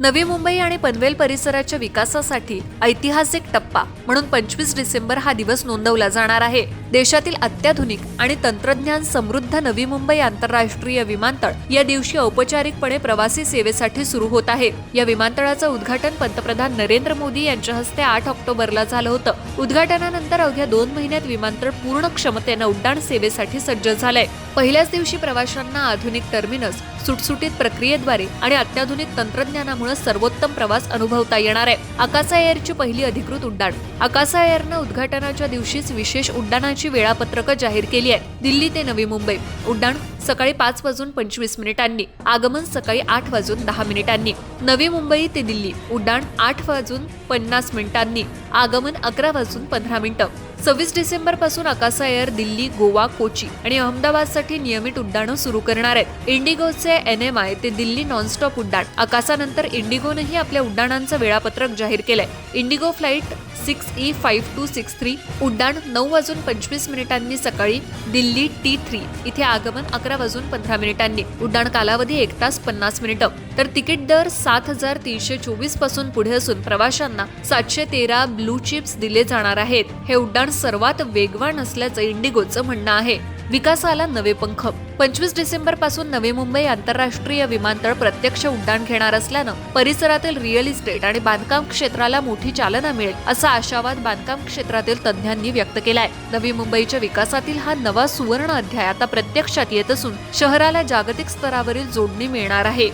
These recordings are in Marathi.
नवी मुंबई आणि पनवेल परिसराच्या विकासासाठी ऐतिहासिक टप्पा म्हणून पंचवीस डिसेंबर हा दिवस नोंदवला जाणार आहे. देशातील अत्याधुनिक आणि तंत्रज्ञान समृद्ध नवी मुंबई आंतरराष्ट्रीय विमानतळ या दिवशी औपचारिकपणे प्रवासी सेवेसाठी सुरू होत आहे. या विमानतळाचं उद्घाटन पंतप्रधान नरेंद्र मोदी यांच्या हस्ते आठ ऑक्टोबरला झालं होतं. उद्घाटनानंतर अवघ्या दोन महिन्यात विमानतळ पूर्ण क्षमतेनं उड्डाण सेवेसाठी सज्ज झालंय. पहिल्याच दिवशी प्रवाशांना आधुनिक टर्मिनस सुटसुटीत प्रक्रियेद्वारे आणि अत्याधुनिक तंत्रज्ञानामुळे सर्वोत्तम प्रवास अनुभवता येणार आहे. आकासा एअरची पहिली अधिकृत उड्डाण. आकासा एअरनं उद्घाटनाच्या दिवशीच विशेष उड्डाणाची वेळापत्रकं जाहीर केली आहे. दिल्ली ते नवी मुंबई. उड्डाण सकाळी पाच वाजून पंचवीस मिनिटांनी. आगमन सकाळी आठ वाजून दहा मिनिटांनी. नवी मुंबई ते दिल्ली. उड्डाण आठ वाजून पन्नास मिनिटांनी. आगमन अकरा वाजून पंधरा मिनिटं. सव्वीस डिसेंबरपासून आकासा एअर दिल्ली गोवा कोची आणि अहमदाबादसाठी नियमित उड्डाणं सुरू करणार आहेत. इंडिगोचे एन एम आय ते दिल्ली नॉनस्टॉप उड्डाण. आकासानंतर इंडिगोनंही आपल्या उड्डाणांचं वेळापत्रक जाहीर केलंय. IndiGo flight six E five two six three उड्डाण नऊ वाजून पंचवीस मिनिटांनी सकाळी दिल्ली टी थ्री इथे आगमन अकरा वाजून पंधरा मिनिटांनी. उड्डाण कालावधी एक तास पन्नास मिनिटं. तर तिकीट दर सात हजार तीनशे चोवीसपासून पुढे असून प्रवाशांना सातशे तेरा ब्लू चिप्स दिले जाणार आहेत. हे उड्डाण सर्वात वेगवान असल्याचं इंडिगोचं म्हणणं आहे. विकासाला नवे पंख. पंचवीस डिसेंबरपासून नवी मुंबई आंतरराष्ट्रीय विमानतळ प्रत्यक्ष उड्डाण घेणार असल्यानं परिसरातील रिअल इस्टेट आणि बांधकाम क्षेत्राला मोठी चालना मिळेल असा आशावाद बांधकाम क्षेत्रातील तज्ज्ञांनी व्यक्त केलाय. नवी मुंबईच्या विकासातील हा नवा सुवर्ण अध्याय आता प्रत्यक्षात येत असून शहराला जागतिक स्तरावरील जोडणी मिळणार आहे.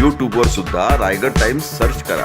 यूट्यूबवर सुद्धा रायगड टाइम्स सर्च करा.